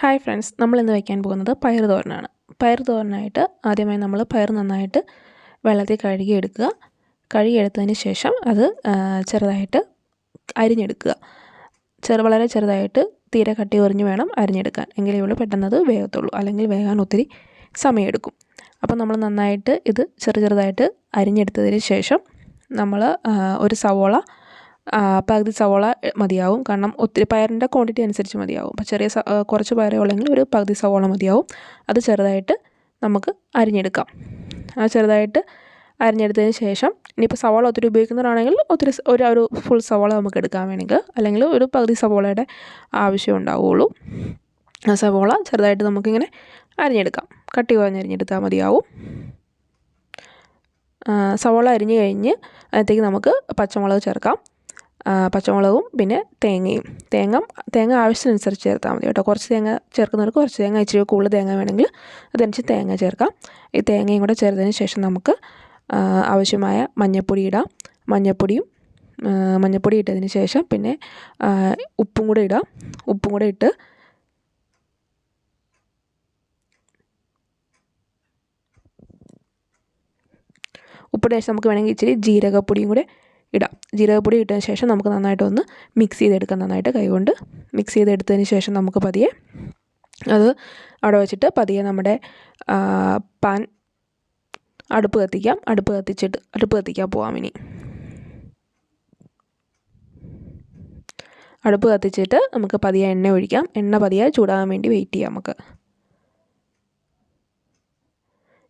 Hi friends നമ്മൾ ഇന്ന് വയ്ക്കാൻ പോകുന്നത് പയർ തോരനാണ്. പയർ തോരനായിട്ട് ആദ്യമായി നമ്മൾ പയർ നന്നായിട്ട് വെള്ളത്തിൽ കഴുകിയെടുക്കുക. കഴുകിയെടുത്തതിന് ശേഷം അത് ചെറുതായിട്ട് അരിഞ്ഞെടുക്കുക. ചെറു വളരെ ചെറുതായിട്ട് തീരെ കട്ടി ഉറിഞ്ഞ് വേണം അരിഞ്ഞെടുക്കാൻ. എങ്കിലേ ഉള്ളൂ പെട്ടെന്നത് വേഗത്തുള്ളൂ അല്ലെങ്കിൽ വേഗാൻ ഒത്തിരി സമയമെടുക്കും. അപ്പോൾ നമ്മൾ നന്നായിട്ട് ഇത് ചെറു ചെറുതായിട്ട് അരിഞ്ഞെടുത്തതിന് ശേഷം നമ്മൾ ഒരു സവോള പകുതി സവോള മതിയാവും. കാരണം ഒത്തിരി പയറിന്റെ ക്വാണ്ടിറ്റി അനുസരിച്ച് മതിയാവും. അപ്പോൾ ചെറിയ കുറച്ച് പയറേ ഉള്ളെങ്കിൽ ഒരു പകുതി സവോള മതിയാവും. അത് ചെറുതായിട്ട് നമുക്ക് അരിഞ്ഞെടുക്കാം. ആ ചെറുതായിട്ട് അരിഞ്ഞെടുത്തതിന് ശേഷം ഇനിയിപ്പോൾ സവോള ഒത്തിരി ഉപയോഗിക്കുന്നവരാണെങ്കിൽ ഒത്തിരി ഒരു ഒരു ഫുൾ സവോള നമുക്ക് എടുക്കാൻ വേണമെങ്കിൽ അല്ലെങ്കിൽ ഒരു പകുതി സവോളയുടെ ആവശ്യം ഉണ്ടാവുകയുള്ളൂ ആ സവോള ചെറുതായിട്ട് നമുക്കിങ്ങനെ അരിഞ്ഞെടുക്കാം. കട്ടി കുറഞ്ഞ് അരിഞ്ഞെടുത്താൽ മതിയാവും. സവോള അരിഞ്ഞ് കഴിഞ്ഞ് അതിനകത്തേക്ക് നമുക്ക് പച്ചമുളക് ചേർക്കാം. പച്ചമുളകും പിന്നെ തേങ്ങയും. തേങ്ങ തേങ്ങ ആവശ്യത്തിനനുസരിച്ച് ചേർത്താൽ മതി കേട്ടോ. കുറച്ച് തേങ്ങ ചേർക്കുന്നവർക്ക് കുറച്ച് തേങ്ങ ഇച്ചിരി കൂടുതൽ തേങ്ങ വേണമെങ്കിൽ അതനുസരിച്ച് തേങ്ങ ചേർക്കാം. ഈ തേങ്ങയും കൂടെ ചേർത്തതിന് ശേഷം നമുക്ക് ആവശ്യമായ മഞ്ഞൾപ്പൊടി ഇടാം. മഞ്ഞൾപ്പൊടിയും മഞ്ഞൾപ്പൊടി ഇട്ടതിന് ശേഷം പിന്നെ ഉപ്പും കൂടെ ഇടാം. ഉപ്പും കൂടെ ഇട്ട് ഉപ്പിട്ട ശേഷം നമുക്ക് വേണമെങ്കിൽ ഇച്ചിരി ജീരകപ്പൊടിയും കൂടെ ഇടാം. ജീരകപ്പൊടി ഇട്ടതിന് ശേഷം നമുക്ക് നന്നായിട്ടൊന്ന് മിക്സ് ചെയ്തെടുക്കാം. നന്നായിട്ട് കൈകൊണ്ട് മിക്സ് ചെയ്തെടുത്തതിന് ശേഷം നമുക്ക് പതിയെ അത് അവിടെ വെച്ചിട്ട് പതിയെ നമ്മുടെ പാൻ അടുപ്പ് കത്തിക്കാം. അടുപ്പ് കത്തിച്ചിട്ട് അടുപ്പ് കത്തിക്കാൻ പോവാം ഇനി. അടുപ്പ് കത്തിച്ചിട്ട് നമുക്ക് പതിയെ എണ്ണ ഒഴിക്കാം. എണ്ണ പതിയെ ചൂടാകാൻ വേണ്ടി വെയിറ്റ് ചെയ്യാം നമുക്ക്.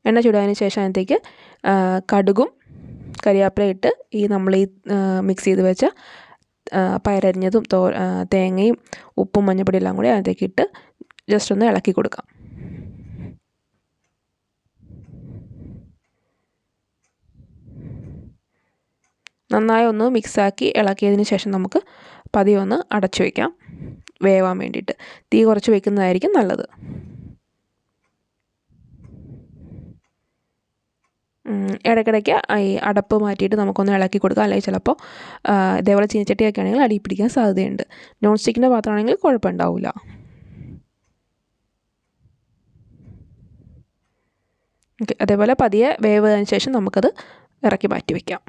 എണ്ണ ചൂടായതിന് ശേഷം അതിനകത്തേക്ക് കടുകും കരിയാപ്പില ഇട്ട് ഈ നമ്മൾ ഈ മിക്സ് ചെയ്ത് വെച്ച പയരഞ്ഞതും തോ തേങ്ങയും ഉപ്പും മഞ്ഞപ്പൊടി എല്ലാം കൂടി അതിലേക്ക് ഇട്ട് ജസ്റ്റ് ഒന്ന് ഇളക്കി കൊടുക്കാം. നന്നായി ഒന്ന് മിക്സാക്കി ഇളക്കിയതിന് ശേഷം നമുക്ക് പതിയെ ഒന്ന് അടച്ചു വയ്ക്കാം വേവാൻ വേണ്ടിയിട്ട്. തീ കുറച്ച് വയ്ക്കുന്നതായിരിക്കും നല്ലത്. ഇടയ്ക്കിടയ്ക്ക് ഈ അടപ്പ് മാറ്റിയിട്ട് നമുക്കൊന്ന് ഇളക്കി കൊടുക്കാം. അല്ലെങ്കിൽ ചിലപ്പോൾ ഇതേപോലെ ചീനച്ചട്ടിയൊക്കെ ആണെങ്കിൽ അടി പിടിക്കാൻ സാധ്യതയുണ്ട്. നോൺ സ്റ്റിക്കിന്റെ പാത്രമാണെങ്കിൽ കുഴപ്പമുണ്ടാവില്ല അതേപോലെ പതിയെ വേവതിന് ശേഷം നമുക്കത് ഇറക്കി മാറ്റി വയ്ക്കാം